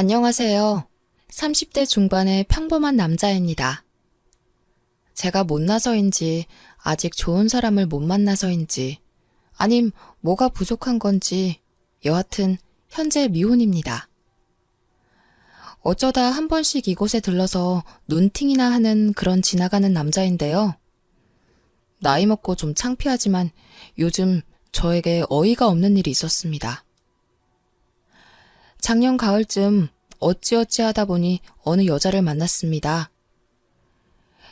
안녕하세요. 30대 중반의 평범한 남자입니다. 제가 못나서인지, 아직 좋은 사람을 못 만나서인지, 아님 뭐가 부족한 건지, 여하튼 현재 미혼입니다. 어쩌다 한 번씩 이곳에 들러서 눈팅이나 하는 그런 지나가는 남자인데요. 나이 먹고 좀 창피하지만 요즘 저에게 어이가 없는 일이 있었습니다. 작년 가을쯤 어찌어찌 하다 보니 어느 여자를 만났습니다.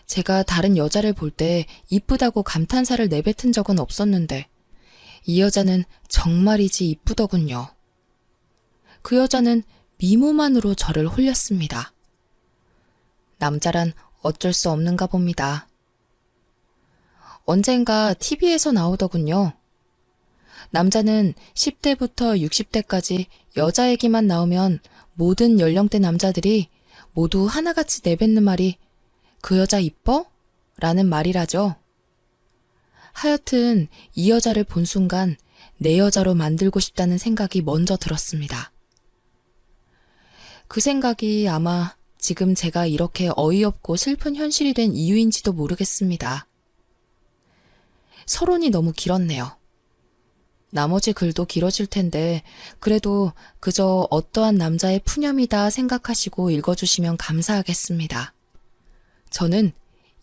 제가 다른 여자를 볼 때 이쁘다고 감탄사를 내뱉은 적은 없었는데 이 여자는 정말이지 이쁘더군요. 그 여자는 미모만으로 저를 홀렸습니다. 남자란 어쩔 수 없는가 봅니다. 언젠가 TV에서 나오더군요. 남자는 10대부터 60대까지 여자 얘기만 나오면 모든 연령대 남자들이 모두 하나같이 내뱉는 말이 그 여자 이뻐? 라는 말이라죠. 하여튼 이 여자를 본 순간 내 여자로 만들고 싶다는 생각이 먼저 들었습니다. 그 생각이 아마 지금 제가 이렇게 어이없고 슬픈 현실이 된 이유인지도 모르겠습니다. 서론이 너무 길었네요. 나머지 글도 길어질 텐데, 그래도 그저 어떠한 남자의 푸념이다 생각하시고 읽어주시면 감사하겠습니다. 저는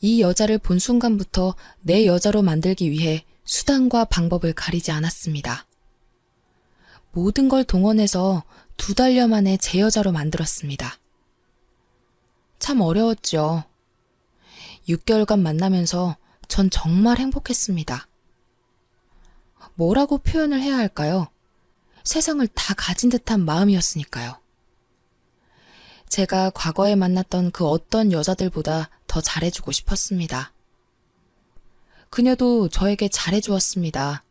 이 여자를 본 순간부터 내 여자로 만들기 위해 수단과 방법을 가리지 않았습니다. 모든 걸 동원해서 두 달여 만에 제 여자로 만들었습니다. 참 어려웠죠. 6개월간 만나면서 전 정말 행복했습니다. 뭐라고 표현을 해야 할까요? 세상을 다 가진 듯한 마음이었으니까요. 제가 과거에 만났던 그 어떤 여자들보다 더 잘해주고 싶었습니다. 그녀도 저에게 잘해주었습니다.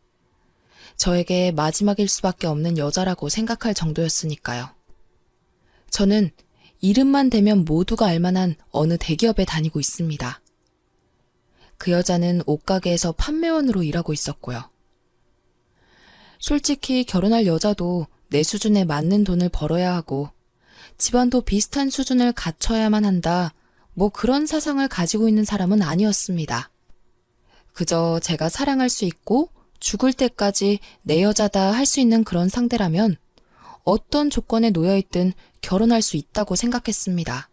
저에게 마지막일 수밖에 없는 여자라고 생각할 정도였으니까요. 저는 이름만 대면 모두가 알만한 어느 대기업에 다니고 있습니다. 그 여자는 옷가게에서 판매원으로 일하고 있었고요. 솔직히 결혼할 여자도 내 수준에 맞는 돈을 벌어야 하고 집안도 비슷한 수준을 갖춰야만 한다. 뭐 그런 사상을 가지고 있는 사람은 아니었습니다. 그저 제가 사랑할 수 있고 죽을 때까지 내 여자다 할 수 있는 그런 상대라면 어떤 조건에 놓여 있든 결혼할 수 있다고 생각했습니다.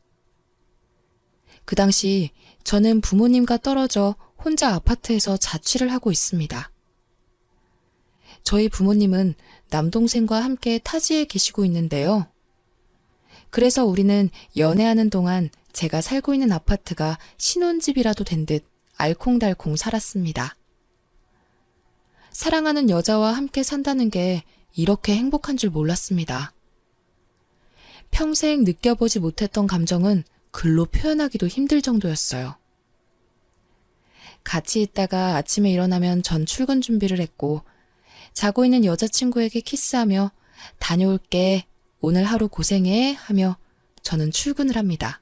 그 당시 저는 부모님과 떨어져 혼자 아파트에서 자취를 하고 있습니다. 저희 부모님은 남동생과 함께 타지에 계시고 있는데요. 그래서 우리는 연애하는 동안 제가 살고 있는 아파트가 신혼집이라도 된 듯 알콩달콩 살았습니다. 사랑하는 여자와 함께 산다는 게 이렇게 행복한 줄 몰랐습니다. 평생 느껴보지 못했던 감정은 글로 표현하기도 힘들 정도였어요. 같이 있다가 아침에 일어나면 전 출근 준비를 했고, 자고 있는 여자친구에게 키스하며 다녀올게, 오늘 하루 고생해 하며 저는 출근을 합니다.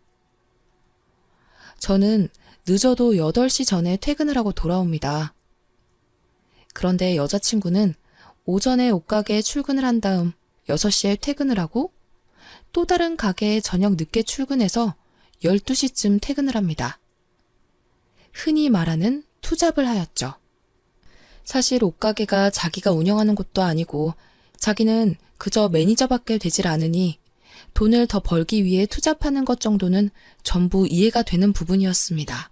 저는 늦어도 8시 전에 퇴근을 하고 돌아옵니다. 그런데 여자친구는 오전에 옷가게에 출근을 한 다음 6시에 퇴근을 하고 또 다른 가게에 저녁 늦게 출근해서 12시쯤 퇴근을 합니다. 흔히 말하는 투잡을 하였죠. 사실 옷가게가 자기가 운영하는 곳도 아니고 자기는 그저 매니저밖에 되질 않으니 돈을 더 벌기 위해 투잡하는 것 정도는 전부 이해가 되는 부분이었습니다.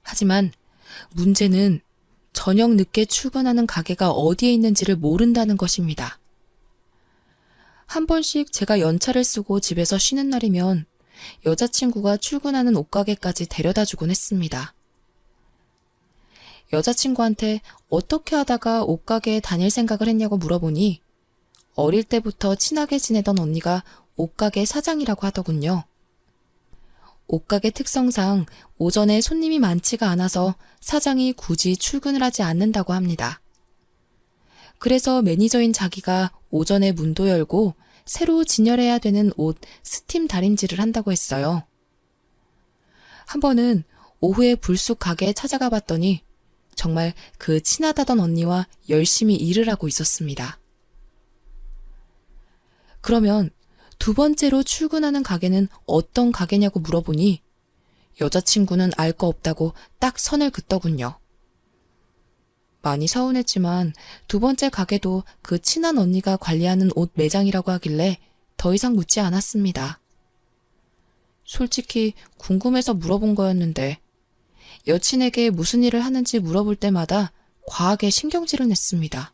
하지만 문제는 저녁 늦게 출근하는 가게가 어디에 있는지를 모른다는 것입니다. 한 번씩 제가 연차를 쓰고 집에서 쉬는 날이면 여자친구가 출근하는 옷가게까지 데려다 주곤 했습니다. 여자친구한테 어떻게 하다가 옷가게에 다닐 생각을 했냐고 물어보니 어릴 때부터 친하게 지내던 언니가 옷가게 사장이라고 하더군요. 옷가게 특성상 오전에 손님이 많지가 않아서 사장이 굳이 출근을 하지 않는다고 합니다. 그래서 매니저인 자기가 오전에 문도 열고 새로 진열해야 되는 옷 스팀 다림질을 한다고 했어요. 한 번은 오후에 불쑥 가게에 찾아가 봤더니 정말 그 친하다던 언니와 열심히 일을 하고 있었습니다. 그러면 두 번째로 출근하는 가게는 어떤 가게냐고 물어보니 여자친구는 알 거 없다고 딱 선을 긋더군요. 많이 서운했지만 두 번째 가게도 그 친한 언니가 관리하는 옷 매장이라고 하길래 더 이상 묻지 않았습니다. 솔직히 궁금해서 물어본 거였는데 여친에게 무슨 일을 하는지 물어볼 때마다 과하게 신경질을 냈습니다.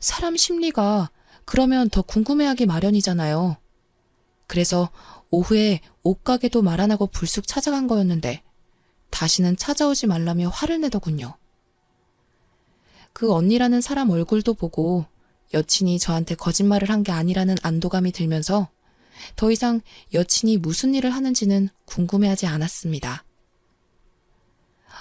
사람 심리가 그러면 더 궁금해하기 마련이잖아요. 그래서 오후에 옷가게도 말 안 하고 불쑥 찾아간 거였는데 다시는 찾아오지 말라며 화를 내더군요. 그 언니라는 사람 얼굴도 보고 여친이 저한테 거짓말을 한 게 아니라는 안도감이 들면서 더 이상 여친이 무슨 일을 하는지는 궁금해하지 않았습니다.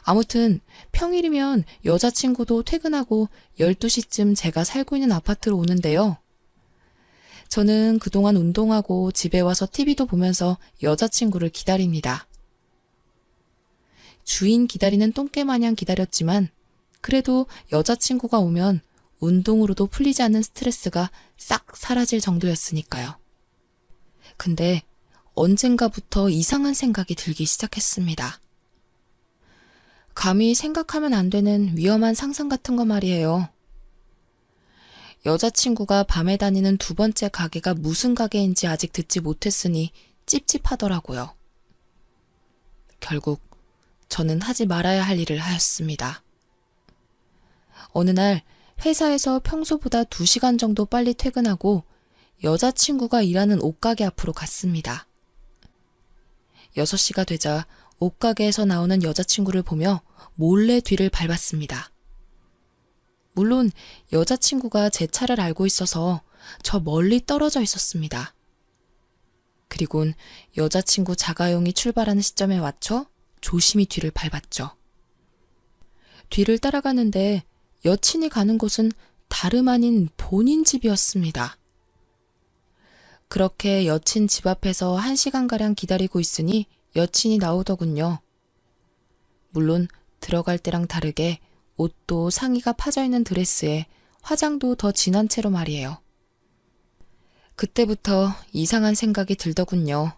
아무튼 평일이면 여자친구도 퇴근하고 12시쯤 제가 살고 있는 아파트로 오는데요. 저는 그동안 운동하고 집에 와서 TV도 보면서 여자친구를 기다립니다. 주인 기다리는 똥개 마냥 기다렸지만 그래도 여자친구가 오면 운동으로도 풀리지 않는 스트레스가 싹 사라질 정도였으니까요. 근데 언젠가부터 이상한 생각이 들기 시작했습니다. 감히 생각하면 안 되는 위험한 상상 같은 거 말이에요. 여자친구가 밤에 다니는 두 번째 가게가 무슨 가게인지 아직 듣지 못했으니 찝찝하더라고요. 결국 저는 하지 말아야 할 일을 하였습니다. 어느 날 회사에서 평소보다 2시간 정도 빨리 퇴근하고 여자친구가 일하는 옷가게 앞으로 갔습니다. 6시가 되자 옷가게에서 나오는 여자친구를 보며 몰래 뒤를 밟았습니다. 물론 여자친구가 제 차를 알고 있어서 저 멀리 떨어져 있었습니다. 그리곤 여자친구 자가용이 출발하는 시점에 맞춰 조심히 뒤를 밟았죠. 뒤를 따라가는데 여친이 가는 곳은 다름 아닌 본인 집이었습니다. 그렇게 여친 집 앞에서 한 시간가량 기다리고 있으니 여친이 나오더군요. 물론 들어갈 때랑 다르게 옷도 상의가 파져 있는 드레스에 화장도 더 진한 채로 말이에요. 그때부터 이상한 생각이 들더군요.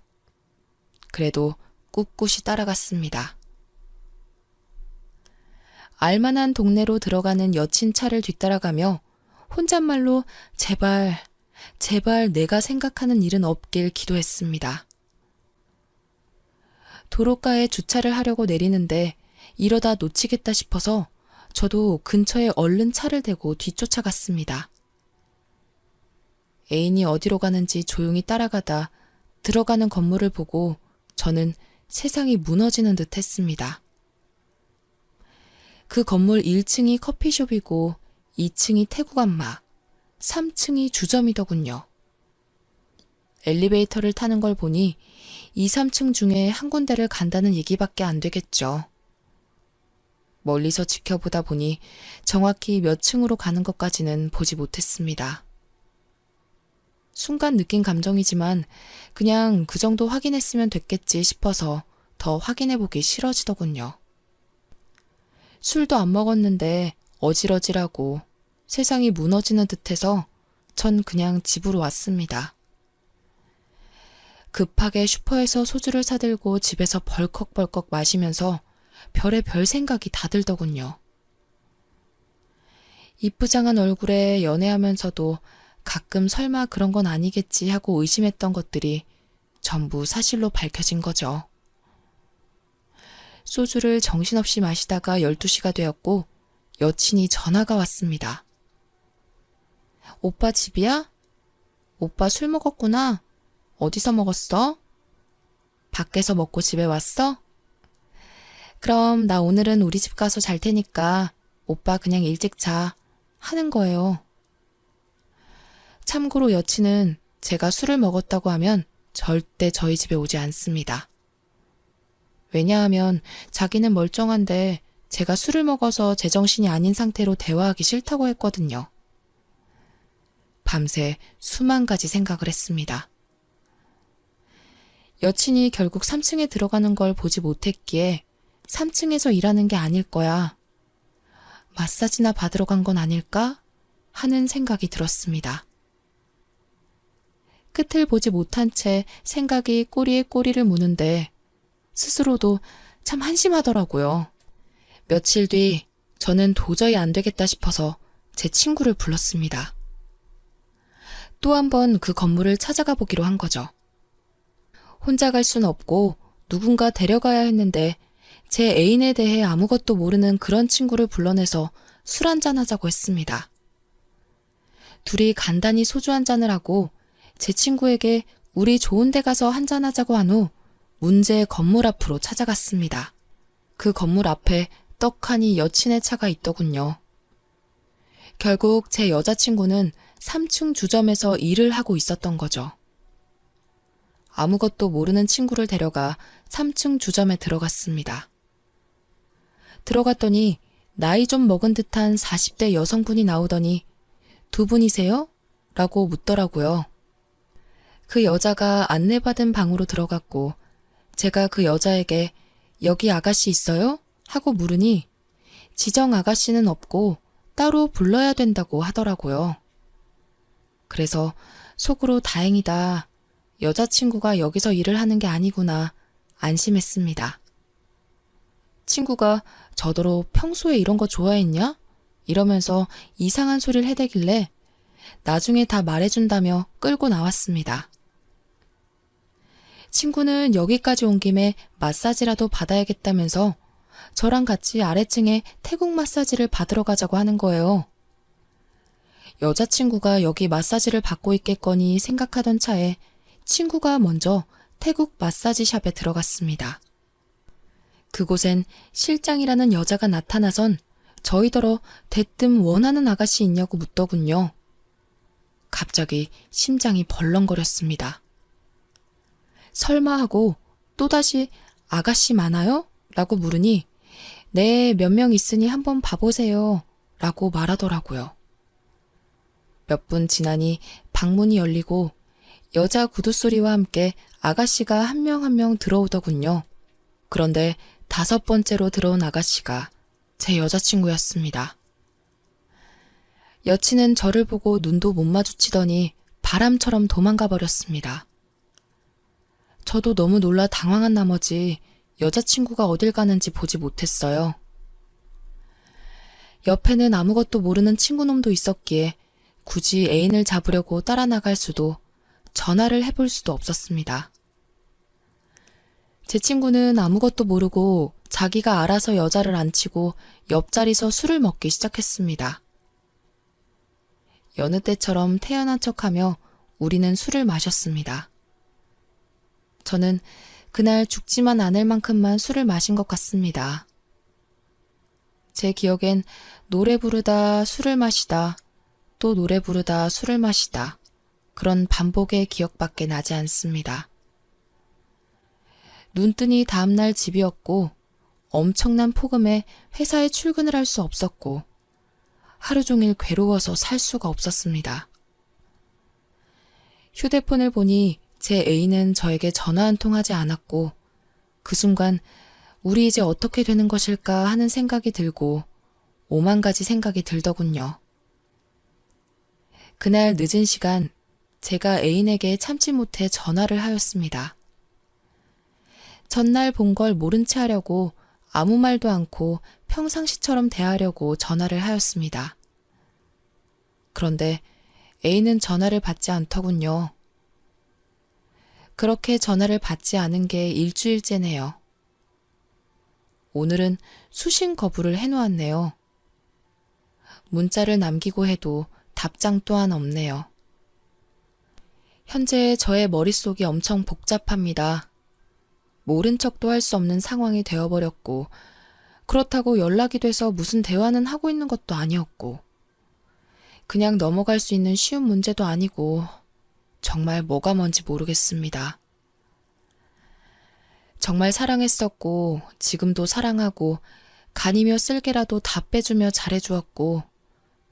그래도 꿋꿋이 따라갔습니다. 알만한 동네로 들어가는 여친 차를 뒤따라가며 혼잣말로 제발, 제발 내가 생각하는 일은 없길 기도했습니다. 도로가에 주차를 하려고 내리는데 이러다 놓치겠다 싶어서 저도 근처에 얼른 차를 대고 뒤쫓아갔습니다. 애인이 어디로 가는지 조용히 따라가다 들어가는 건물을 보고 저는 세상이 무너지는 듯 했습니다. 그 건물 1층이 커피숍이고 2층이 태국 안마, 3층이 주점이더군요. 엘리베이터를 타는 걸 보니 2, 3층 중에 한 군데를 간다는 얘기밖에 안 되겠죠. 멀리서 지켜보다 보니 정확히 몇 층으로 가는 것까지는 보지 못했습니다. 순간 느낀 감정이지만 그냥 그 정도 확인했으면 됐겠지 싶어서 더 확인해보기 싫어지더군요. 술도 안 먹었는데 어질어질하고 세상이 무너지는 듯해서 전 그냥 집으로 왔습니다. 급하게 슈퍼에서 소주를 사들고 집에서 벌컥벌컥 마시면서 별의 별 생각이 다 들더군요. 이쁘장한 얼굴에 연애하면서도 가끔 설마 그런 건 아니겠지 하고 의심했던 것들이 전부 사실로 밝혀진 거죠. 소주를 정신없이 마시다가 12시가 되었고 여친이 전화가 왔습니다. 오빠 집이야? 오빠 술 먹었구나. 어디서 먹었어? 밖에서 먹고 집에 왔어? 그럼 나 오늘은 우리 집 가서 잘 테니까 오빠 그냥 일찍 자. 하는 거예요. 참고로 여친은 제가 술을 먹었다고 하면 절대 저희 집에 오지 않습니다. 왜냐하면 자기는 멀쩡한데 제가 술을 먹어서 제정신이 아닌 상태로 대화하기 싫다고 했거든요. 밤새 수만 가지 생각을 했습니다. 여친이 결국 3층에 들어가는 걸 보지 못했기에 3층에서 일하는 게 아닐 거야. 마사지나 받으러 간 건 아닐까? 하는 생각이 들었습니다. 끝을 보지 못한 채 생각이 꼬리에 꼬리를 무는데 스스로도 참 한심하더라고요. 며칠 뒤 저는 도저히 안 되겠다 싶어서 제 친구를 불렀습니다. 또 한 번 그 건물을 찾아가 보기로 한 거죠. 혼자 갈 순 없고 누군가 데려가야 했는데 제 애인에 대해 아무것도 모르는 그런 친구를 불러내서 술 한잔 하자고 했습니다. 둘이 간단히 소주 한 잔을 하고 제 친구에게 우리 좋은 데 가서 한잔 하자고 한 후 문제의 건물 앞으로 찾아갔습니다. 그 건물 앞에 떡하니 여친의 차가 있더군요. 결국 제 여자친구는 3층 주점에서 일을 하고 있었던 거죠. 아무것도 모르는 친구를 데려가 3층 주점에 들어갔습니다. 들어갔더니 나이 좀 먹은 듯한 40대 여성분이 나오더니 두 분이세요? 라고 묻더라고요. 그 여자가 안내받은 방으로 들어갔고 제가 그 여자에게 여기 아가씨 있어요? 하고 물으니 지정 아가씨는 없고 따로 불러야 된다고 하더라고요. 그래서 속으로 다행이다. 여자친구가 여기서 일을 하는 게 아니구나. 안심했습니다. 친구가 저더러 평소에 이런 거 좋아했냐? 이러면서 이상한 소리를 해대길래 나중에 다 말해준다며 끌고 나왔습니다. 친구는 여기까지 온 김에 마사지라도 받아야겠다면서 저랑 같이 아래층에 태국 마사지를 받으러 가자고 하는 거예요. 여자친구가 여기 마사지를 받고 있겠거니 생각하던 차에 친구가 먼저 태국 마사지 샵에 들어갔습니다. 그곳엔 실장이라는 여자가 나타나선 저희더러 대뜸 원하는 아가씨 있냐고 묻더군요. 갑자기 심장이 벌렁거렸습니다. 설마 하고 또다시 아가씨 많아요? 라고 물으니 네, 몇 명 있으니 한번 봐보세요. 라고 말하더라고요. 몇 분 지나니 방문이 열리고 여자 구두 소리와 함께 아가씨가 한 명 한 명 들어오더군요. 그런데 다섯 번째로 들어온 아가씨가 제 여자친구였습니다. 여친은 저를 보고 눈도 못 마주치더니 바람처럼 도망가 버렸습니다. 저도 너무 놀라 당황한 나머지 여자친구가 어딜 가는지 보지 못했어요. 옆에는 아무것도 모르는 친구놈도 있었기에 굳이 애인을 잡으려고 따라 나갈 수도 전화를 해볼 수도 없었습니다. 제 친구는 아무것도 모르고 자기가 알아서 여자를 앉히고 옆자리서 술을 먹기 시작했습니다. 여느 때처럼 태연한 척하며 우리는 술을 마셨습니다. 저는 그날 죽지만 않을 만큼만 술을 마신 것 같습니다. 제 기억엔 노래 부르다 술을 마시다 또 노래 부르다 술을 마시다 그런 반복의 기억밖에 나지 않습니다. 눈뜨니 다음날 집이었고 엄청난 폭음에 회사에 출근을 할 수 없었고 하루 종일 괴로워서 살 수가 없었습니다. 휴대폰을 보니 제 애인은 저에게 전화 한 통 하지 않았고 그 순간 우리 이제 어떻게 되는 것일까 하는 생각이 들고 오만 가지 생각이 들더군요. 그날 늦은 시간 제가 애인에게 참지 못해 전화를 하였습니다. 전날 본 걸 모른 채 하려고 아무 말도 않고 평상시처럼 대하려고 전화를 하였습니다. 그런데 A는 전화를 받지 않더군요. 그렇게 전화를 받지 않은 게 일주일째네요. 오늘은 수신 거부를 해놓았네요. 문자를 남기고 해도 답장 또한 없네요. 현재 저의 머릿속이 엄청 복잡합니다. 모른 척도 할 수 없는 상황이 되어버렸고, 그렇다고 연락이 돼서 무슨 대화는 하고 있는 것도 아니었고, 그냥 넘어갈 수 있는 쉬운 문제도 아니고, 정말 뭐가 뭔지 모르겠습니다. 정말 사랑했었고, 지금도 사랑하고, 간이며 쓸개라도 다 빼주며 잘해주었고,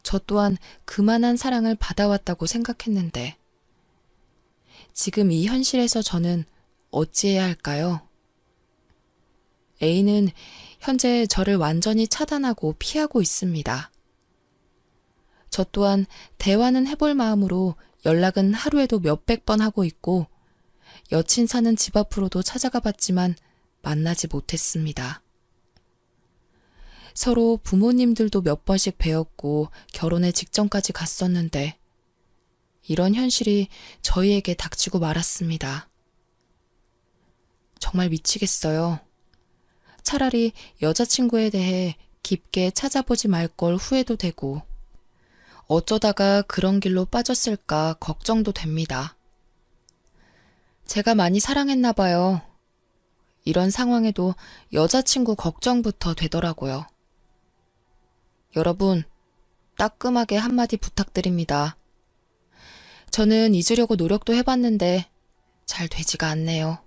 저 또한 그만한 사랑을 받아왔다고 생각했는데, 지금 이 현실에서 저는 어찌해야 할까요? A는 현재 저를 완전히 차단하고 피하고 있습니다. 저 또한 대화는 해볼 마음으로 연락은 하루에도 몇백 번 하고 있고, 여친 사는 집 앞으로도 찾아가 봤지만 만나지 못했습니다. 서로 부모님들도 몇 번씩 뵈었고 결혼에 직전까지 갔었는데 이런 현실이 저희에게 닥치고 말았습니다. 정말 미치겠어요. 차라리 여자친구에 대해 깊게 찾아보지 말 걸 후회도 되고 어쩌다가 그런 길로 빠졌을까 걱정도 됩니다. 제가 많이 사랑했나 봐요. 이런 상황에도 여자친구 걱정부터 되더라고요. 여러분, 따끔하게 한마디 부탁드립니다. 저는 잊으려고 노력도 해봤는데 잘 되지가 않네요.